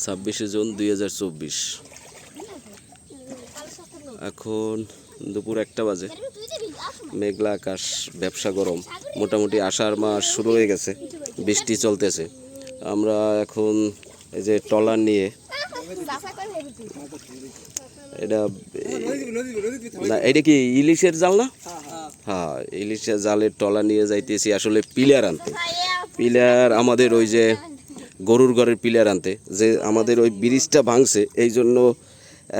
ছাব্বিশে জুন দুই হাজার চব্বিশ। এখন দুপুর একটা বাজে। মেঘলা আকাশ, ব্যবসা গরম। মোটামুটি আষাঢ় মাস শুরু হয়ে গেছে। বৃষ্টি চলতেছে। আমরা এখন এই যে টলার নিয়ে, এটা না, এটা কি ইলিশের জাল না? হ্যাঁ ইলিশের জালের টলা নিয়ে যাইতেছি আসলে পিলার আনতে। পিলার আমাদের ওই যে গরুর ঘরের পিলার আনতে যে আমাদের ওই ব্রিজটা ভাঙছে এই জন্য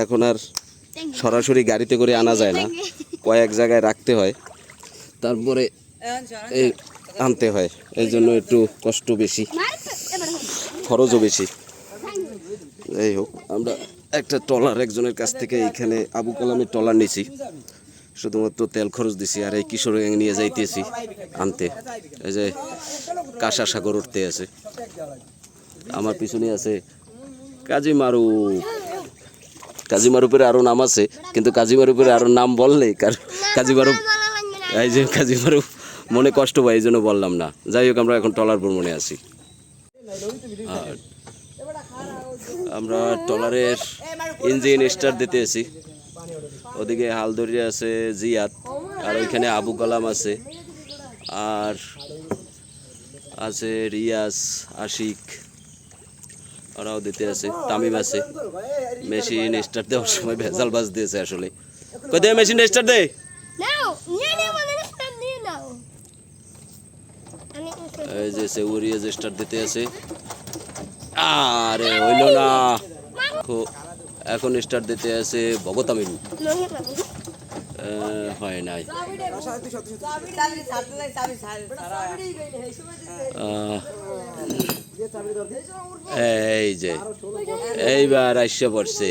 এখন আর সরাসরি গাড়িতে করে আনা যায় না। কয়েক জায়গায় রাখতে হয় তারপরে এই আনতে হয় এই জন্য একটু কষ্ট বেশি খরচও বেশি। যাই হোক আমরা একটা টলার একজনের কাছ থেকে এইখানে আবু কালামের টলার নিয়েছি শুধুমাত্র তেল খরচ দিছি আর এই কিশোর গ্যাং নিয়ে যাইতেছি আনতে। এই যে কাঁসা সাগর উঠতে আছে। আমার পিছনে আছে কাজী মারু কাজী মারুপের আরও নাম আছে, কিন্তু কাজী মারুপের আরও নাম বললে কার কাজী মারুপ এই যে কাজী মারুপ মনে কষ্ট পায়, এই জন্য বললাম না। যাই হোক, আমরা এখন টলার ভ্রমণে আছি। আর আমরা টলারের ইঞ্জিন স্টার্ট দিতে আছি। ওদিকে হালদরি আছে জিয়াত আর ওইখানে আবু কালাম আছে, আর আছে রিয়াজ, আশিক। ওরাও দিতে আছে তামিম আছে মেশিন স্টার্ট দেওয়ার সময় ভেজাল বাজ দিয়েছে আসলে কই দে মেশিন স্টার্ট দে. এই যে সে রিয়াজ স্টার্ট দিতে আছে আরে হইল না এখন স্টার্ট দিতে আছে ভগতামিন হয় নাই আহ, এই যে এইবার আসছে পড়ছে।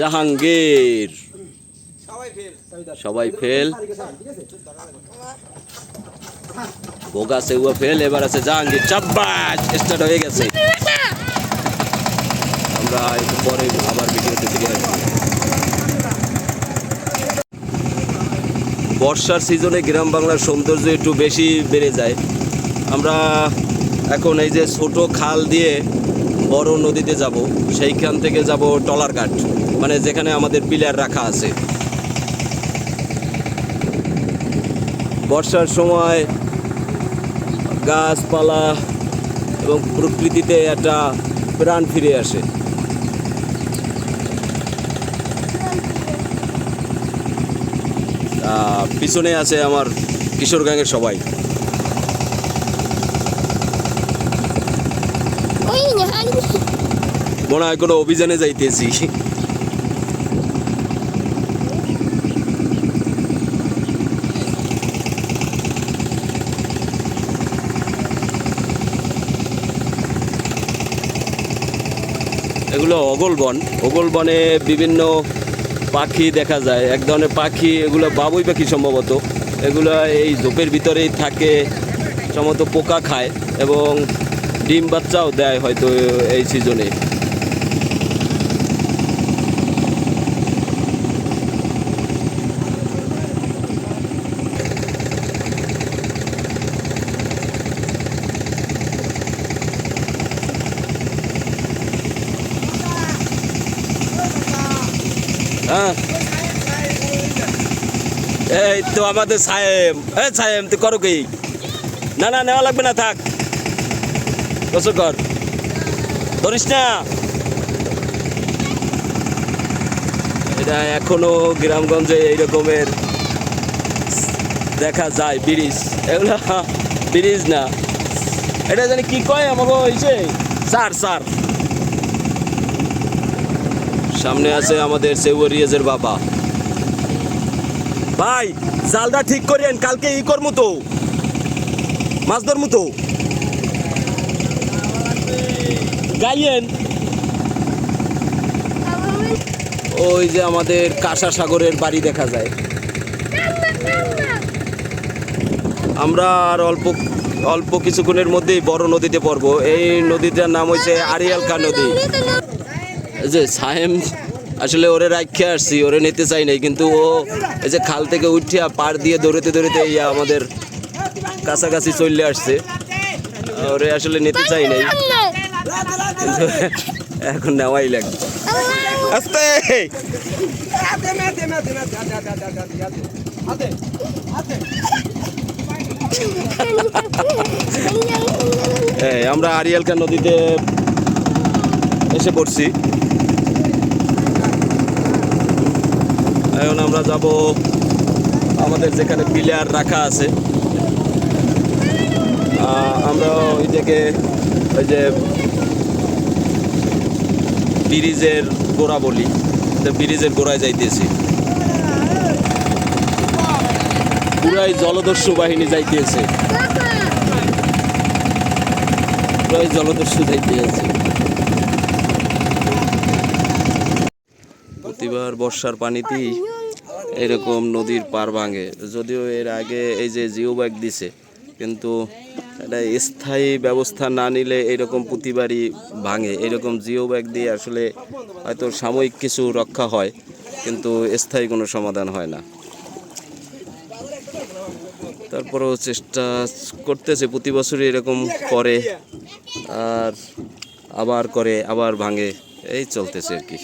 জাহাঙ্গীর। সবাই ফেল বোগা সেউয়া ফেল এবার আছে জাহাঙ্গীর। চাব্বাস স্টার্ট হয়ে গেছে। আমরা একটু পরে আবার ভিডিওতে ফিরে আসব। বর্ষার সিজনে গ্রাম বাংলার সৌন্দর্য একটু বেশি বেড়ে যায়। আমরা এখন এই যে ছোট খাল দিয়ে বড় নদীতে যাব, সেইখান থেকে যাব টলার ঘাট মানে যেখানে আমাদের পিলার রাখা আছে। বর্ষার সময় গাছপালা এবং প্রকৃতিতে একটা প্রাণ ফিরে আসে। পিছনে আছে আমার কিশোর গ্যাংয়ের সবাই। মনে হয় কোনো অভিযানে যাইতেছি। এগুলো অগল বন। অগল বনে বিভিন্ন পাখি দেখা যায়। এক ধরনের পাখি, এগুলো বাবুই পাখি সম্ভবত। এগুলো এই ঝোপের ভিতরেই থাকে, সম্ভবত পোকা খায় এবং ডিম বাচ্চাও দেয় হয়তো এই সিজনে। হ্যাঁ। এই তো আমাদের সায়েম এ সায়েম তুই করো কি? না না, নেওয়া লাগবে না, থাক। গোসল কর। ধরিস না। এটা এখনও গ্রামগঞ্জে এই রকমের দেখা যায়, ব্রিজ। এগুলো ব্রিজ না। এটা জানি কি কয় আমাকে হয়েছে স্যার স্যার সামনে আছে আমাদের সেউরিয়াজের বাবা। ভাই জালটা ঠিক করেন, কালকে ই করমু তো। মাছ ধরমু তো। গাইয়েন। ওই যে আমাদের কাঁসা সাগরের বাড়ি দেখা যায়। আমরা আর অল্প অল্প কিছুক্ষণের মধ্যেই বড় নদীতে পড়ব। এই নদীটার নাম হয়েছে আরিয়ালকা নদী। যে সাহেম আসলে ওরে রাখে আসছি ওরে নিতে চাই নাই কিন্তু ও এই যে খাল থেকে উঠিয়া পার দিয়ে দৌড়তে দৌড়তে ইয়া আমাদের কাছাকাছি চলে আসছে। ওরে আসলে নিতে চাই নাই। কিন্তু এখন নেওয়াই লাগবে। আস্তে! আমরা আরিয়ালকা নদীতে এসে পড়ছি। এখন আমরা যাব আমাদের যেখানে প্লেয়ার রাখা আছে। আমরা ওই থেকে ওই যে ব্রিজের গোড়া বলি। ব্রিজের গোড়ায় যাইতেছি। পুরাই জলদস্যু বাহিনী যাইতেছে। পুরাই জলদস্যু যাইতেছে। প্রতিবার বর্ষার পানিতেই এরকম নদীর পার ভাঙে। যদিও এর আগে এই যে জিও ব্যাগ দিছে, কিন্তু এটা স্থায়ী ব্যবস্থা না নিলে এরকম প্রতিবারই ভাঙে। এরকম জিও ব্যাগ দিয়ে আসলে হয়তো সাময়িক কিছু রক্ষা হয়, কিন্তু স্থায়ী কোনো সমাধান হয় না। তারপরেও চেষ্টা করতেছে, প্রতি বছরই এরকম করে, আর আবার করে, আবার ভাঙে। এই চলতেছে আর কি।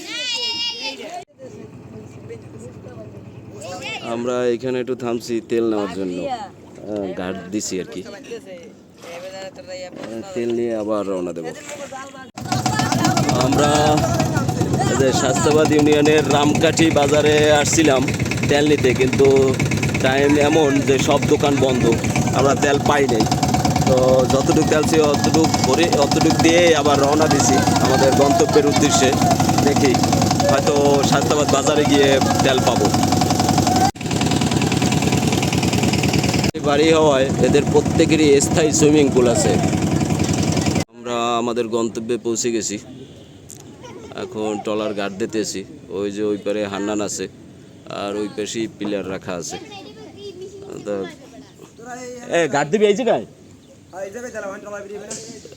আমরা এখানে একটু থামছি তেল নেওয়ার জন্য। আহ, ঘাট দিছি আর কি। তেল নিয়ে আবার রওনা দেব। আমরা যে স্বাস্থ্যবাদ ইউনিয়নের রামকাঠি বাজারে আসছিলাম তেল নিতে কিন্তু টাইম এমন যে সব দোকান বন্ধ আমরা তেল পাই নাই। তো যতটুকু তেল ছিল অতটুকু ভরে অতটুকু দিয়ে আবার রওনা দিছি আমাদের গন্তব্যের উদ্দেশ্যে। দেখি হয়তো স্বাস্থ্যবাদ বাজারে গিয়ে তেল পাবো। বাড়ি হওয়ায় এদের প্রত্যেকেরই স্থায়ী সুইমিং পুল আছে। আমরা আমাদের গন্তব্যে পৌঁছে গেছি। এখন টলার গার্ড দিতেছি। ওই যে ওই পারে হান্নান আছে আর ওই পাশেই পিলার রাখা আছে। এ গার্ড দিবি এই জায়গায়?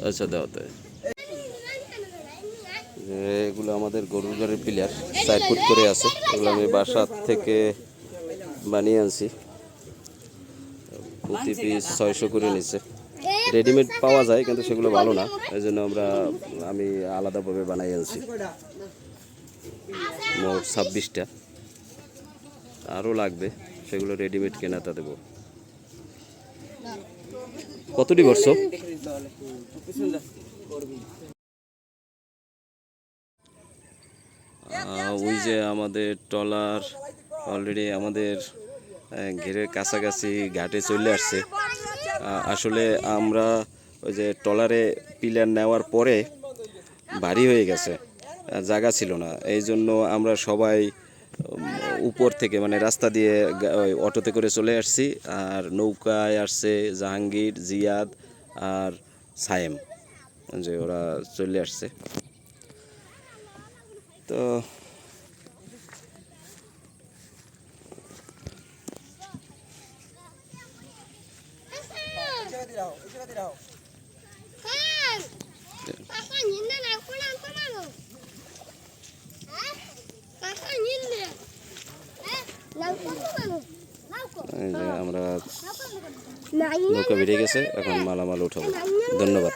আচ্ছা দাও তাই। এগুলো আমাদের গরুর গাড়ির পিলার। চার ফুট করে আছে। এগুলো আমি বাসার থেকে বানিয়ে আনছি। প্রতি পিস ছয়শো করে নিচ্ছে রেডিমেড পাওয়া যায় কিন্তু সেগুলো ভালো না। এই জন্য আমরা আমি আলাদাভাবে বানাই আনছি। মোট ছাব্বিশটা। আরও লাগবে সেগুলো রেডিমেড কেনাটা দেবো। কতটি করছ? ওই যে আমাদের ট্রলার অলরেডি আমাদের ঘেরের কাছাকাছি ঘাটে চলে আসছে। আসলে আমরা ওই যে ট্রলারে পিলার নেওয়ার পরে ভারী হয়ে গেছে। জায়গা ছিল না। এই জন্য আমরা সবাই উপর থেকে মানে রাস্তা দিয়ে ওই অটোতে করে চলে আসছি। আর নৌকায় আসছে জাহাঙ্গীর, জিয়াদ আর সায়েম, যে ওরা চলে আসছে। তো নৌকা বেরিয়ে গেছে এখন মালামাল উঠাবো ধন্যবাদ